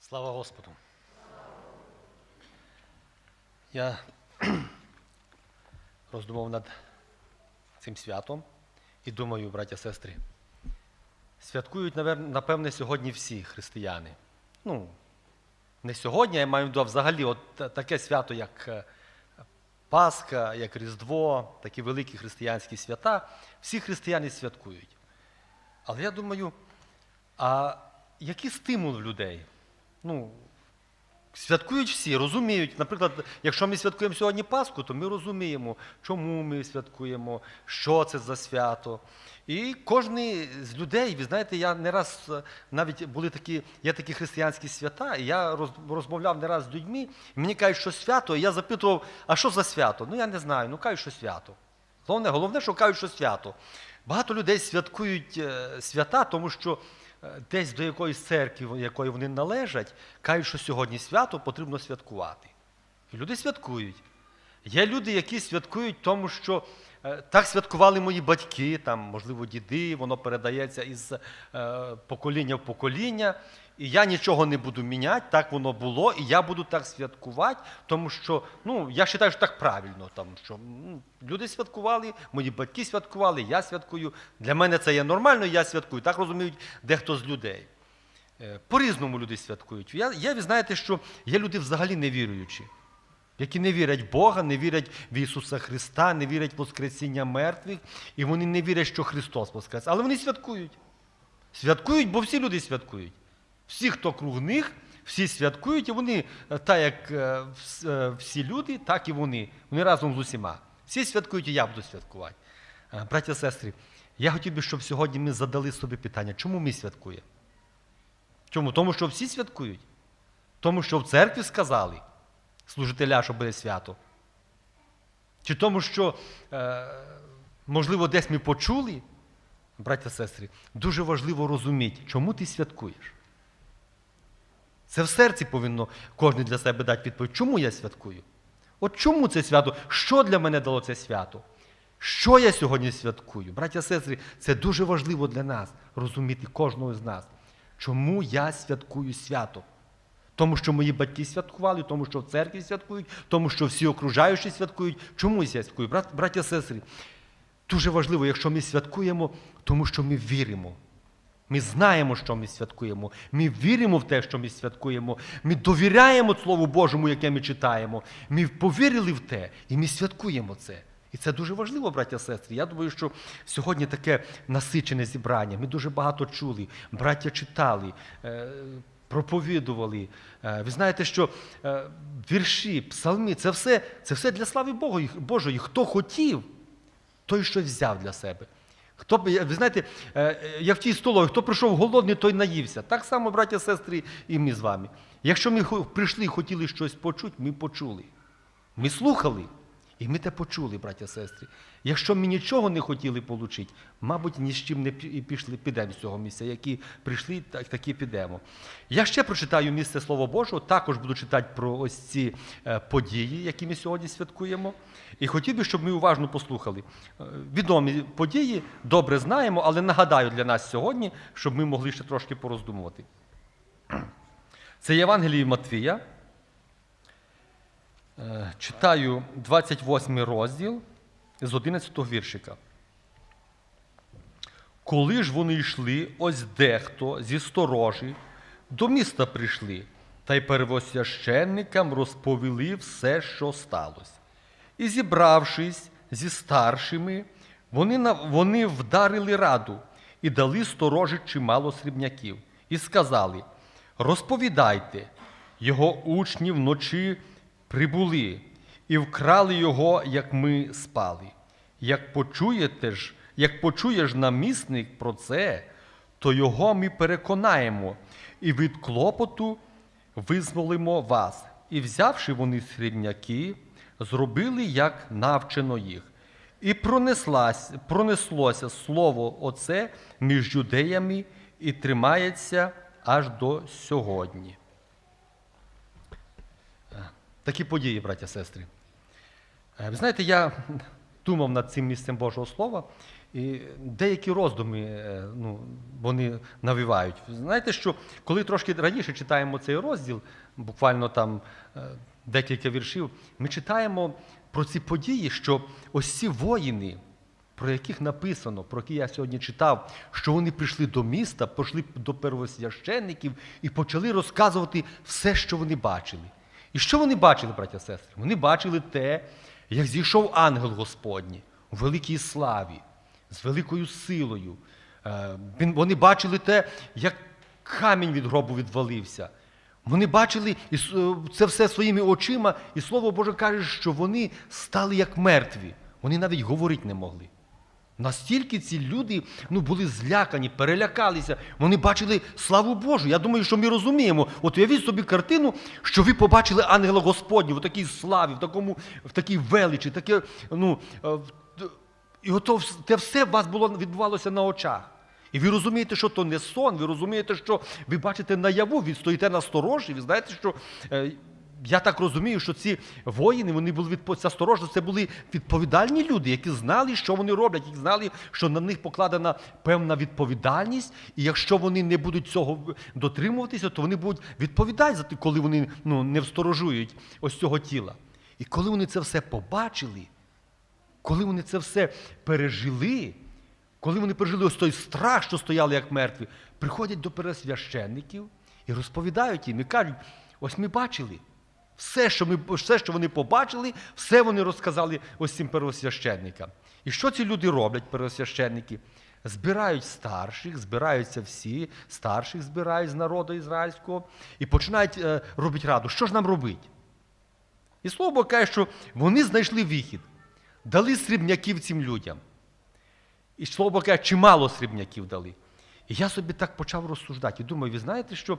Слава Господу. Я роздумав над цим святом і думаю, браття сестри, святкують, напевне, сьогодні всі християни. Ну, не сьогодні, я маю а взагалі, от таке свято, як е, Пасха, як Різдво, такі великі християнські свята, всі християни святкують. Але я думаю, а який стимул в людей? Ну, святкують всі, розуміють. Наприклад, якщо ми святкуємо сьогодні Пасху, то ми розуміємо, чому ми святкуємо, що це за свято. І кожен з людей, ви знаєте, я не раз е, навіть були такі, є такі християнські свята, і я розмовляв не раз з людьми, і мені кажуть, що свято, і я запитував, а що за свято? Ну я не знаю, ну кажуть, що свято. Головне, головне, що кажуть, що свято. Багато людей святкують е, свята, тому що десь до якоїсь церкви, якої вони належать, кажуть, що сьогодні свято потрібно святкувати. І люди святкують. Є люди, які святкують тому, що е, так святкували мої батьки, там, можливо, діди, воно передається із е, покоління в покоління. І я нічого не буду міняти, так воно було, і я буду так святкувати, тому що ну, я вважаю, що так правильно. Там, що, ну, люди святкували, мої батьки святкували, я святкую. Для мене це є нормально, я святкую. Так розуміють дехто з людей. Е, По-різному люди святкують. Я, я, ви знаєте, що є люди взагалі невіруючі які не вірять в Бога, не вірять в Ісуса Христа, не вірять в Воскресіння мертвих, і вони не вірять, що Христос Воскрес. Але вони святкують. Святкують, бо всі люди святкують. Всі, хто круг них, всі святкують, і вони, е, так як е, е, всі люди, так і вони. Вони разом з усіма. Всі святкують, і я буду святкувати. Браття сестри, я хотів би, щоб сьогодні ми задали собі питання, чому ми святкуємо? Чому? Тому що всі святкують. Тому що в церкві сказали служителя, що буде свято. Чи тому, що, можливо, десь ми почули, браття сестри, дуже важливо розуміти, чому ти святкуєш. Це в серці повинно кожен для себе дати відповідь, чому я святкую? От чому це свято? Що для мене дало це свято? Що я сьогодні святкую? Браття сестри, це дуже важливо для нас розуміти кожного з нас. Чому я святкую свято? Тому що мої батьки святкували, тому що в церкві святкують, тому що всі окружаючі святкують. Чому я святкую? Брат, браття сестри, дуже важливо, якщо ми святкуємо, тому що ми віримо. Ми знаємо, що ми святкуємо. Ми віримо в те, що ми святкуємо. Ми довіряємо Слову Божому, яке ми читаємо. Ми повірили в те, і ми святкуємо це. І це дуже важливо, браття сестри. Я думаю, що сьогодні таке насичене зібрання. Ми дуже багато чули. Браття читали, е, проповідували. Е, Ви знаєте, що е, вірші, псалми це все, це все для слави Божої. Хто хотів, той щось взяв для себе. Хто, ви знаєте, е, е, як в тій столові, хто прийшов голодний, той наївся. Так само, браття, сестри, і ми з вами. Якщо ми прийшли і хотіли щось почути, ми почули. Ми слухали, і ми те почули, браття, сестри. Якщо ми нічого не хотіли отримати, мабуть, ні з чим не пішли, підемо з цього місця. Які прийшли, так, такі підемо. Я ще прочитаю місце Слова Божого, також буду читати про ось ці е, події, які ми сьогодні святкуємо. І хотів би, щоб ми уважно послухали. Е, Відомі події, добре знаємо, але нагадаю для нас сьогодні, щоб ми могли ще трошки пороздумувати. Це Євангеліє Матвія. Е, Читаю 28 розділ з 11 віршика. Коли ж вони йшли, ось дехто зі сторожі до міста прийшли, та й первосвященникам розповіли все, що сталося. І зібравшись зі старшими, вони, вони вдарили раду і дали сторожі чимало срібняків, і сказали: розповідайте, його учні вночі прибули і вкрали його, як ми спали. Як почуєте ж, як почуєш намісник про це, то його ми переконаємо, і від клопоту визволимо вас. І взявши вони срібняки, зробили, як навчено їх. І пронеслося слово оце між юдеями і тримається аж до сьогодні. Такі події, браття сестри. Е, Ви знаєте, я думав над цим місцем Божого Слова І деякі роздуми е, ну, вони навівають. Знаєте, що коли трошки раніше читаємо цей розділ, буквально там е, декілька віршів, ми читаємо про ці події, що ось ці воїни, про яких написано, про які я сьогодні читав, що вони прийшли до міста, пішли до первосвященників і почали розказувати все, що вони бачили. І що вони бачили, браття сестри? Вони бачили те, як зійшов ангел Господній у великій славі, з великою силою. Е, Вони бачили те, як камінь від гробу відвалився. Вони бачили е, це все своїми очима, і Слово Боже каже, що вони стали як мертві. Вони навіть говорити не могли. Настільки ці люди ну, були злякані, перелякалися. Вони бачили славу Божу. Я думаю, що ми розуміємо. От уявіть собі картину, що ви побачили ангела Господнього в такій славі, в, такому, в такій величі, таке, ну, е, і ото те все у вас було, відбувалося на очах. І ви розумієте, що то не сон, ви розумієте, що ви бачите наяву, ви стоїте на сторожі, ви знаєте, що. Я так розумію, що ці воїни, вони були відпо... ця це були відповідальні люди, які знали, що вони роблять, які знали, що на них покладена певна відповідальність, і якщо вони не будуть цього дотримуватися, то вони будуть відповідати за те, коли вони ну, не всторожують ось цього тіла. І коли вони це все побачили, коли вони це все пережили, коли вони пережили ось той страх, що стояли як мертві, приходять до пересвященників і розповідають їм і кажуть: ось ми бачили. Все, що ми, все, що вони побачили, все вони розказали ось цим первосвященникам. І що ці люди роблять, первосвященники? Збирають старших, збираються всі, старших збирають з народу ізраїльського і починають е, робити раду. Що ж нам робити? І слово каже, що вони знайшли вихід, дали срібняків цим людям. І слово каже, чимало срібняків дали. І я собі так почав розсуждати. І думаю, ви знаєте, що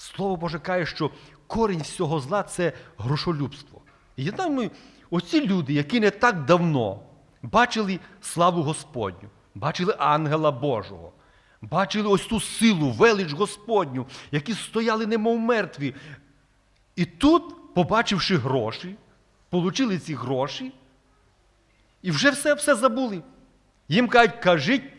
Слово Боже каже, що корінь всього зла це грошолюбство. І я думаю, оці люди, які не так давно бачили славу Господню, бачили ангела Божого, бачили ось ту силу, велич Господню, які стояли немов мертві. І тут, побачивши гроші, получили ці гроші, і вже все все забули. Їм кажуть, кажіть,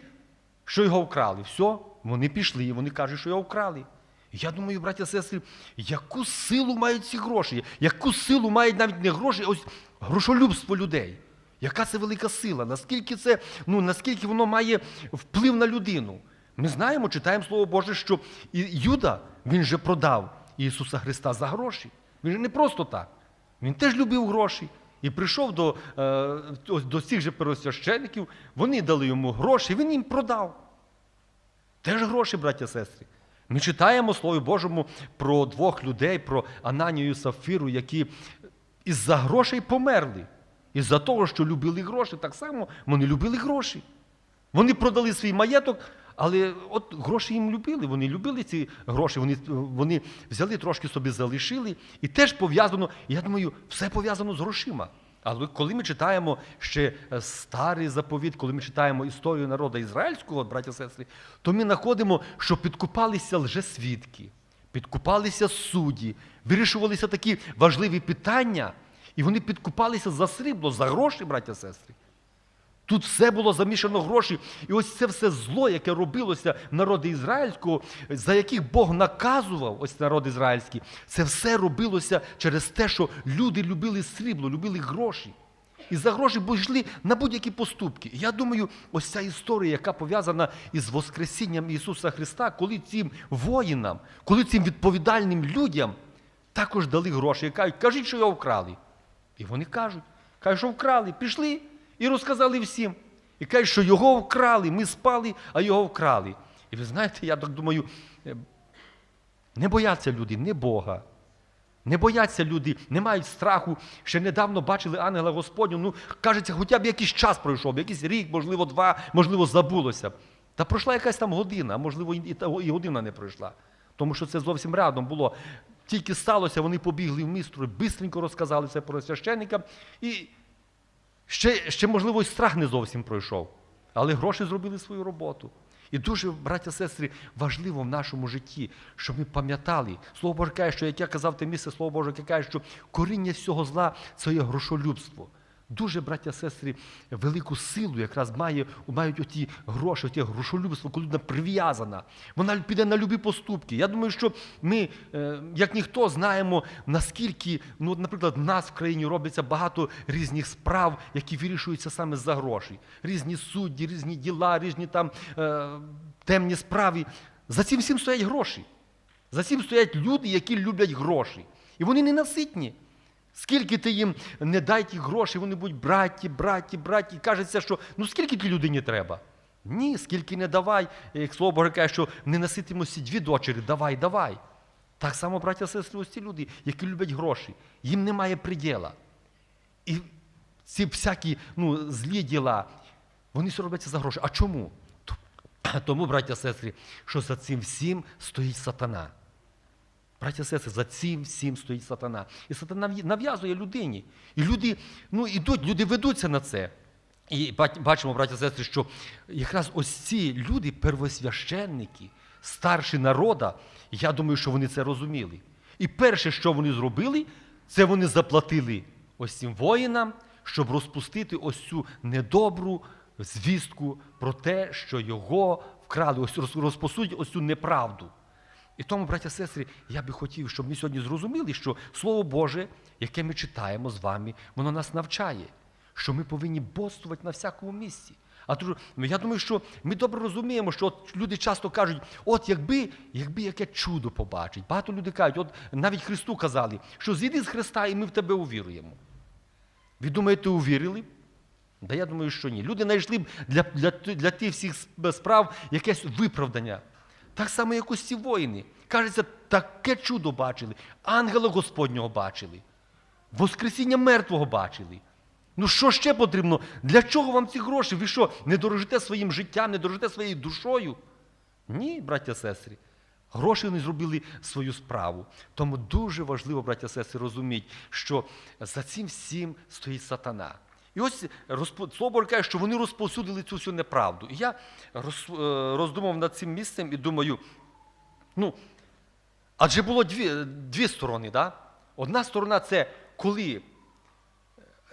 що його вкрали. Все, вони пішли, і вони кажуть, що його вкрали. Я думаю, браття і сестри, яку силу мають ці гроші? Яку силу мають навіть не гроші, а ось грошолюбство людей. Яка це велика сила? Наскільки це, ну, наскільки воно має вплив на людину? Ми знаємо, читаємо Слово Боже, що Юда, він же продав Ісуса Христа за гроші. Він же не просто так. Він теж любив гроші. І прийшов до, е, до цих же первосвящеників, вони дали йому гроші, він їм продав. Теж гроші, браття і сестри. Ми читаємо Слові Божому про двох людей, про Ананію і Сафіру, які із-за грошей померли. Із-за того, що любили гроші, так само вони любили гроші. Вони продали свій маєток, але от гроші їм любили. Вони любили ці гроші, вони, вони взяли трошки собі залишили. І теж пов'язано, я думаю, все пов'язано з грошима. Але коли ми читаємо ще е, старий заповіт, коли ми читаємо історію народу ізраїльського, браття сестри, то ми знаходимо, що підкупалися лжесвідки, підкупалися судді, вирішувалися такі важливі питання, і вони підкупалися за срібло, за гроші, браття сестри. Тут все було замішано гроші. І ось це все зло, яке робилося в народі ізраїльського, за яких Бог наказував ось народ ізраїльський, це все робилося через те, що люди любили срібло, любили гроші. І за гроші бо йшли на будь-які поступки. Я думаю, ось ця історія, яка пов'язана із Воскресінням Ісуса Христа, коли цим воїнам, коли цим відповідальним людям також дали гроші і кажуть, кажіть, що його вкрали. І вони кажуть, кажуть, що вкрали, пішли і розказали всім. І кажуть, що його вкрали, ми спали, а його вкрали. І ви знаєте, я так думаю, е, не бояться люди, не Бога. Не бояться люди, не мають страху. Ще недавно бачили ангела Господню. Ну, кажеться, хоча б якийсь час пройшов, якийсь рік, можливо, два, можливо, забулося. Та пройшла якась там година, а можливо, і, година не пройшла. Тому що це зовсім рядом було. Тільки сталося, вони побігли в місто, бистренько розказали це про священника. І ще, ще, можливо, і страх не зовсім пройшов. Але гроші зробили свою роботу. І дуже, браття сестри, важливо в нашому житті, щоб ми пам'ятали. Слово Боже каже, що як я казав те місце, Слово Боже каже, що коріння всього зла це є грошолюбство. Дуже, браття, сестри, велику силу якраз має, мають оті гроші, оті грошолюбство, коли людина прив'язана. Вона піде на любі поступки. Я думаю, що ми, е, як ніхто, знаємо, наскільки, ну, наприклад, в нас в країні робиться багато різних справ, які вирішуються саме за гроші. Різні судді, різні діла, різні там е, темні справи. За цим всім стоять гроші. За цим стоять люди, які люблять гроші. І вони ненаситні. Скільки ти їм не дай ті гроші, вони будуть браті, браті, браті. І кажеться, що ну скільки ті людині треба? Ні, скільки не давай. Як слово Боже каже, що не наситимося дві дочері, давай, давай. Так само, браття сестри, ось ці люди, які люблять гроші, їм немає приділа. І ці всякі ну, злі діла, вони все робляться за гроші. А чому? Тому, браття сестри, що за цим всім стоїть сатана. Браття сестри, за цим всім стоїть сатана. І сатана нав'язує людині. І люди ну, ідуть, люди ведуться на це. І бачимо, браття сестри, що якраз ось ці люди, первосвященники, старші народа, я думаю, що вони це розуміли. І перше, що вони зробили, це вони заплатили ось цим воїнам, щоб розпустити ось цю недобру звістку про те, що його вкрали, ось розпосудять ось цю неправду. І тому, браття сестри, я би хотів, щоб ми сьогодні зрозуміли, що Слово Боже, яке ми читаємо з вами, воно нас навчає, що ми повинні бодствувати на всякому місці. А то, ну, я думаю, що ми добре розуміємо, що от люди часто кажуть, от якби, якби яке чудо побачить. Багато людей кажуть, от навіть Христу казали, що зійди з Христа, і ми в тебе увіруємо. Ви думаєте, увірили? Да я думаю, що ні. Люди знайшли б для, для, для тих всіх справ якесь виправдання. Так само, як ці воїни. Кажеться, таке чудо бачили, ангела Господнього бачили, Воскресіння мертвого бачили. Ну що ще потрібно? Для чого вам ці гроші? Ви що, не дорожите своїм життям, не дорожите своєю душою? Ні, браття сестри. Гроші вони зробили свою справу. Тому дуже важливо, браття сестри, розуміти, що за цим всім стоїть сатана. І ось Слово каже, що вони розповсюдили цю всю неправду. І я е, роздумав над цим місцем і думаю, ну, адже було дві, дві сторони. Да? Одна сторона це коли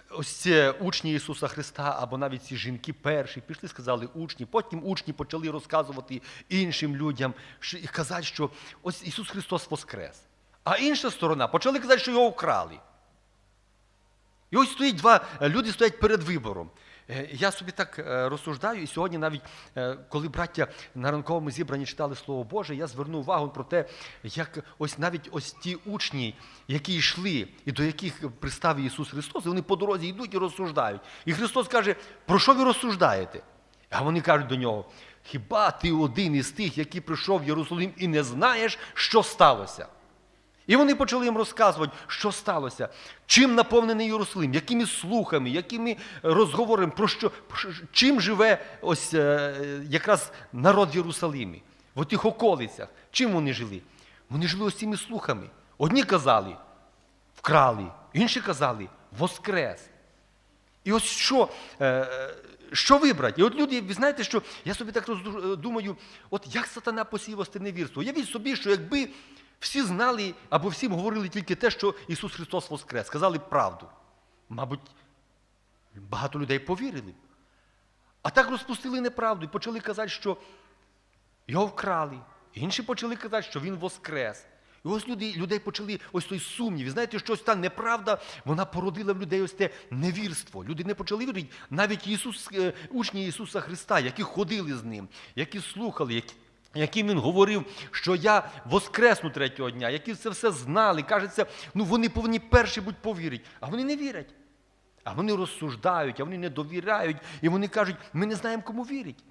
ось ці учні Ісуса Христа, або навіть ці жінки перші пішли, сказали учні, потім учні почали розказувати іншим людям і казати, що ось Ісус Христос Воскрес. А інша сторона почали казати, що його вкрали. І ось стоїть два е, люди стоять перед вибором. Е, Я собі так е, розсуждаю, і сьогодні, навіть коли браття на ранковому зібранні читали Слово Боже, я звернув увагу про те, як ось навіть ось ті учні, які йшли і до яких пристав Ісус Христос, вони по дорозі йдуть і розсуждають. І Христос каже, про що ви розсуждаєте? А вони кажуть до нього: хіба ти один із тих, який прийшов в Єрусалим і не знаєш, що сталося? І вони почали їм розказувати, що сталося, чим наповнений Єрусалим, якими слухами, якими розговорами, про що, чим живе ось е, якраз народ в Єрусалимі, в тих околицях. Чим вони жили? Вони жили ось цими слухами. Одні казали, вкрали, інші казали, воскрес. І ось що, е, що вибрати? І от люди, ви знаєте, що я собі так розду- думаю, от як сатана посіяв ось це невірство. Уявіть собі, що якби всі знали або всім говорили тільки те, що Ісус Христос Воскрес, сказали правду. Мабуть, багато людей повірили. А так розпустили неправду і почали казати, що його вкрали. Інші почали казати, що він воскрес. І ось люди, людей почали ось той сумнів. І знаєте, що ось та неправда, вона породила в людей ось те невірство. Люди не почали вірити. Навіть Ісус, е, учні Ісуса Христа, які ходили з ним, які слухали, які, яким він говорив, що я воскресну третього дня, які це все знали. Кажеться, ну вони повинні перші будь повірити. А вони не вірять. А вони розсуждають, а вони не довіряють, і вони кажуть, ми не знаємо, кому вірять.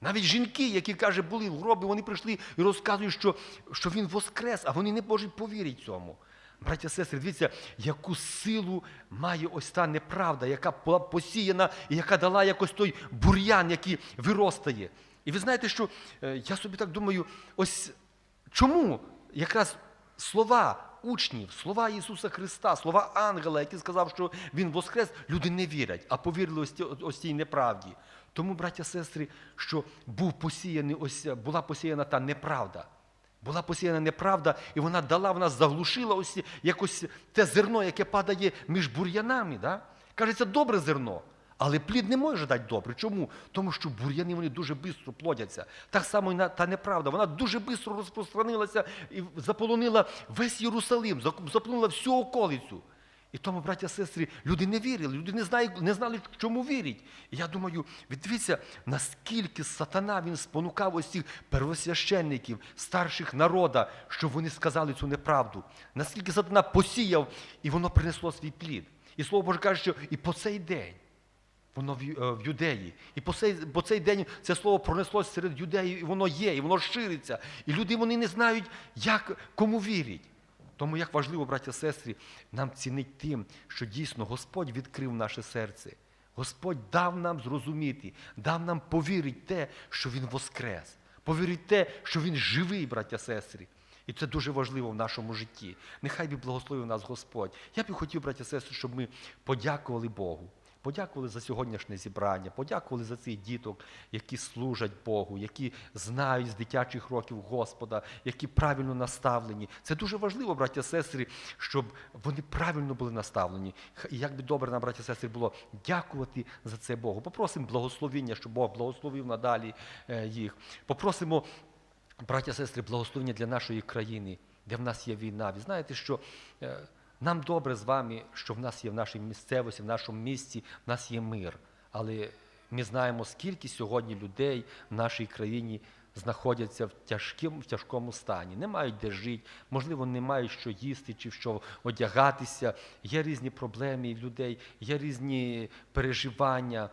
Навіть жінки, які каже, були в гробі, вони прийшли і розказують, що, що він воскрес, а вони не можуть повірити цьому. Браття сестри, дивіться, яку силу має ось та неправда, яка була посіяна і яка дала якось той бур'ян, який виростає. І ви знаєте, що е, я собі так думаю, ось чому якраз слова учнів, слова Ісуса Христа, слова ангела, який сказав, що Він воскрес, люди не вірять, а повірили ось, цій неправді. Тому, браття сестри, що був посіяний, ось була посіяна та неправда. Була посіяна неправда, і вона дала, вона заглушила ось якось те зерно, яке падає між бур'янами. Да? Каже, це добре зерно. Але плід не може дати добре. Чому? Тому що бур'яни вони дуже швидко плодяться. Так само і та неправда. Вона дуже швидко розпространилася і заполонила весь Єрусалим, заполонила всю околицю. І тому, браття сестри, люди не вірили, люди не знали, не знали чому вірять. І я думаю, ви дивіться, наскільки сатана він спонукав цих первосвященників, старших народа, щоб вони сказали цю неправду. Наскільки сатана посіяв, і воно принесло свій плід. І слово Боже каже, що і по цей день. Воно в, е, в юдеї. І по цей, по цей день це слово пронеслося серед юдеїв, і воно є, і воно шириться. І люди вони не знають, як кому вірять. Тому як важливо, браття сестри, нам цінить тим, що дійсно Господь відкрив наше серце. Господь дав нам зрозуміти, дав нам повірити те, що Він воскрес. Повірити те, що Він живий, браття сестри. І це дуже важливо в нашому житті. Нехай би благословив нас Господь. Я б хотів, браття сестри, щоб ми подякували Богу. Подякували за сьогоднішнє зібрання, подякували за цих діток, які служать Богу, які знають з дитячих років Господа, які правильно наставлені. Це дуже важливо, браття сестри, щоб вони правильно були наставлені. І як би добре нам, браття сестри, було дякувати за це Богу. Попросимо благословіння, щоб Бог благословив надалі е, їх. Попросимо браття, сестри, благословення для нашої країни, де в нас є війна. Ви знаєте, що е, нам добре з вами, що в нас є в нашій місцевості, в нашому місті, в нас є мир. Але ми знаємо, скільки сьогодні людей в нашій країні знаходяться в тяжкому, в тяжкому стані, не мають де жити, можливо, не мають що їсти чи що одягатися. Є різні проблеми людей, є різні переживання.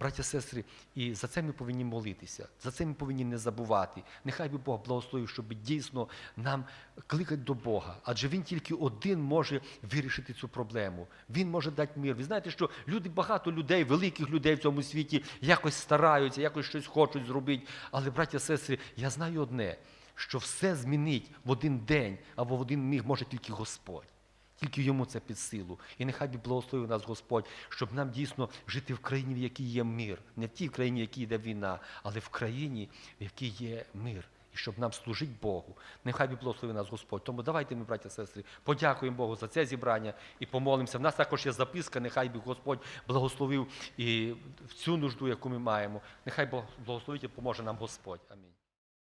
Браття, сестри, і за це ми повинні молитися, за це ми повинні не забувати. Нехай би Бог благословив, щоб дійсно нам кликати до Бога. Адже Він тільки один може вирішити цю проблему. Він може дати мир. Ви знаєте, що люди, багато людей, великих людей в цьому світі якось стараються, якось щось хочуть зробити. Але, браття, сестри, я знаю одне, що все змінить в один день або в один міг може тільки Господь. Тільки йому це під силу. І нехай би благословив нас Господь, щоб нам дійсно жити в країні, в якій є мир. Не в тій країні, в якій йде війна, але в країні, в якій є мир. І щоб нам служити Богу. Нехай би благословив нас Господь. Тому давайте ми, браття сестри, подякуємо Богу за це зібрання і помолимося. В нас також є записка, нехай би Господь благословив і цю нужду, яку ми маємо. Нехай Бог благословить і поможе нам Господь. Амінь.